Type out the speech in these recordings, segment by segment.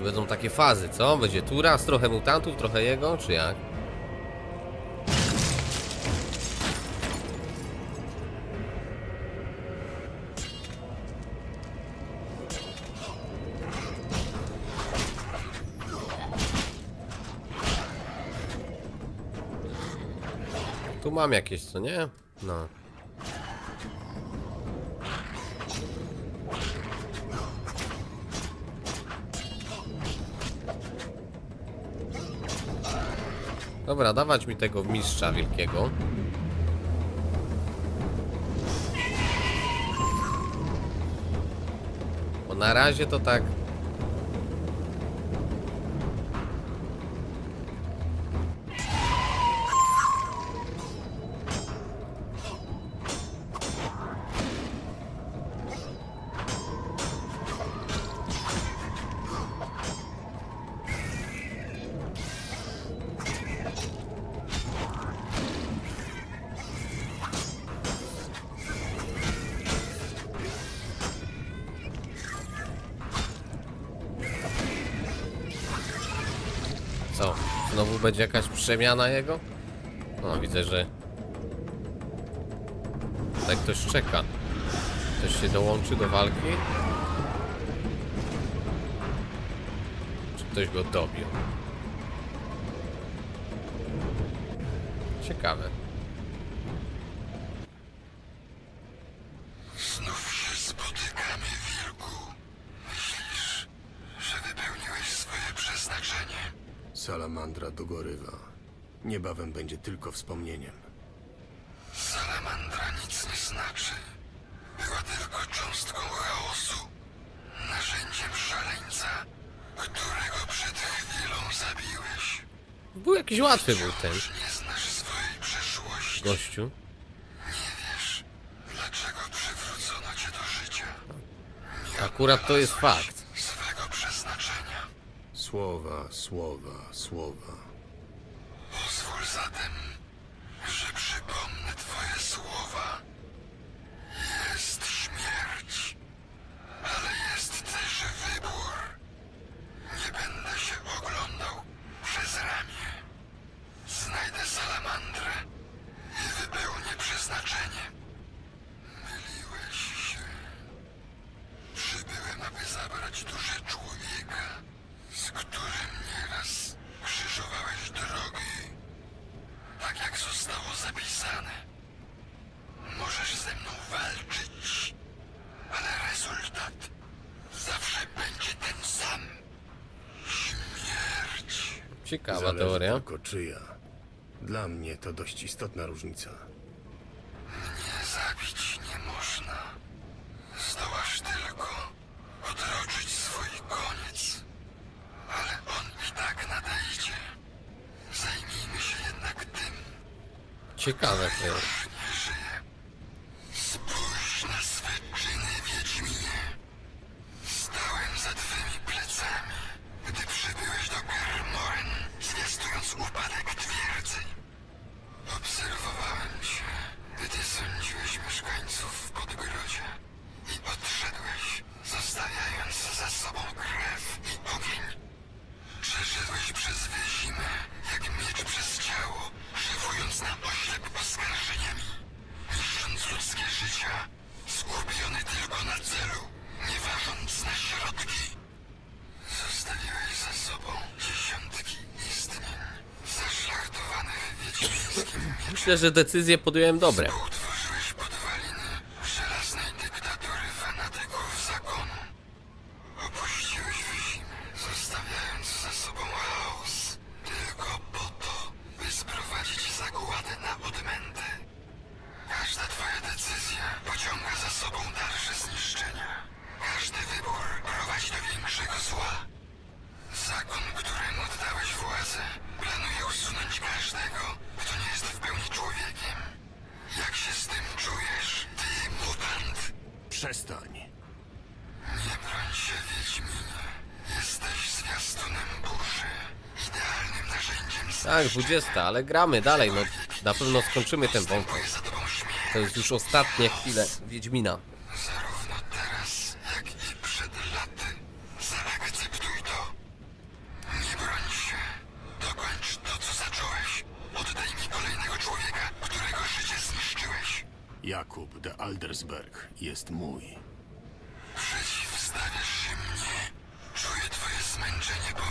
to będą takie fazy, co? Będzie tu raz trochę mutantów, trochę jego, czy jak? Tu mam jakieś, co nie? No. Dobra, dawać mi tego mistrza wielkiego. Bo na razie to tak. Będzie jakaś przemiana jego? No, widzę, że. Tak ktoś czeka. Ktoś się dołączy do walki? Czy ktoś go dobił? Ciekawe. Salamandra dogorywa. Niebawem będzie tylko wspomnieniem. Salamandra nic nie znaczy. Była tylko cząstką chaosu. Narzędziem szaleńca, którego przed chwilą zabiłeś. Był jakiś łatwy był ten Wciąż nie znasz swojej przeszłości. gościu. Nie wiesz, dlaczego przywrócono cię do życia. Akurat to jest fakt. Słowa, słowa, słowa. Pozwól zatem, że przypomnę twoje słowa. Jest śmierć, ale jest też wybór. Nie będę się oglądał przez ramię. Znajdę salamandrę i wypełnię przeznaczenie. Myliłeś się. Przybyłem, aby zabrać duszę człowieka, z którym nieraz krzyżowałeś drogi. Tak jak zostało zapisane. Możesz ze mną walczyć, ale rezultat zawsze będzie ten sam. Śmierć. Ciekawa Zależy teoria. tylko czyja. Dla mnie to dość istotna różnica. Ciekawe to. Spójrz na swe czyny, Wiedźminie. Stałem za twymi plecami, gdy przybyłeś do Kermoren, zwiastując upadek życia, skupiony tylko na celu, nie ważąc na środki. Zostawiłeś za sobą dziesiątki istnień, zaszlachtowanych wiedźmińskim. Myślę, że decyzje podjąłem dobre. Tak, 20, ale gramy dalej, no na pewno skończymy ten wątek. To jest już ostatnie chwile Wiedźmina. Zarówno teraz, jak i przed laty. Zaakceptuj to. Nie broń się. Dokończ to, co zacząłeś. Oddaj mi kolejnego człowieka, którego życie zniszczyłeś. Jakub de Aldersberg jest mój.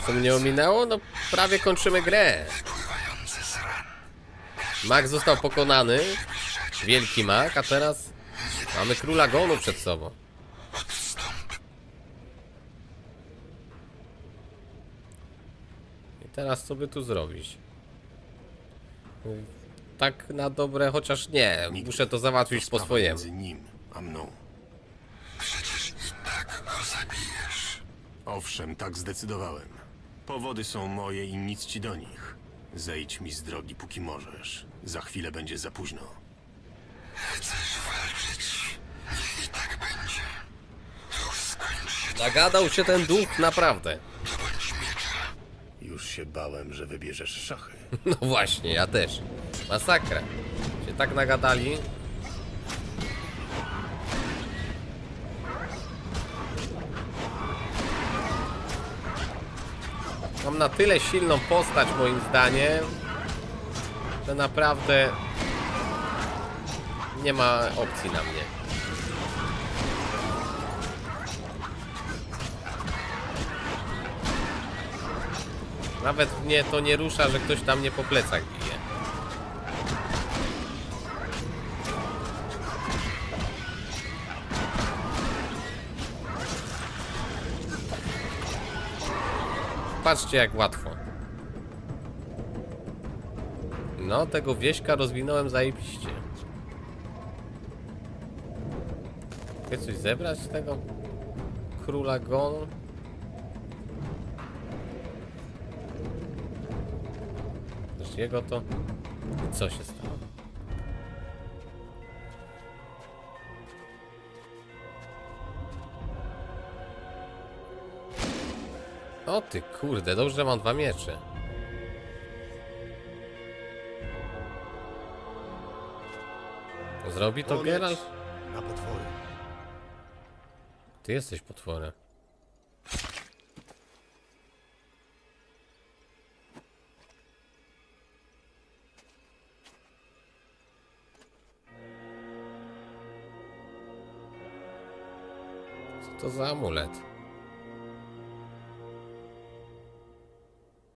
Co mnie ominęło? No prawie kończymy grę. Mag został pokonany. Wielki mag, a teraz mamy króla gonu przed sobą. I teraz co by tu zrobić? Tak na dobre, chociaż nie. Muszę to załatwić po swojemu. Nim a mną. Przecież i tak go zabijesz. Owszem, tak zdecydowałem. Powody są moje i nic ci do nich. Zejdź mi z drogi, póki możesz. Za chwilę będzie za późno. Chcesz walczyć? Niech i tak będzie. To już skończy się Nagadał się ten duch naprawdę. dobądź miecza. Już się bałem, że wybierzesz szachy. No właśnie, ja też. Masakra. Się tak nagadali. Mam na tyle silną postać moim zdaniem, że naprawdę nie ma opcji na mnie. Nawet mnie to nie rusza, że ktoś tam mnie po plecach bije. Patrzcie jak łatwo. No, tego wieśka rozwinąłem zajebiście. Chcę coś zebrać z tego? Króla gonu? Też jego to... Co się stało? O ty kurde, dobrze że mam dwa miecze. Zrobi to Koniec Geralt? Na potwory. Ty jesteś potworem. Co to za amulet?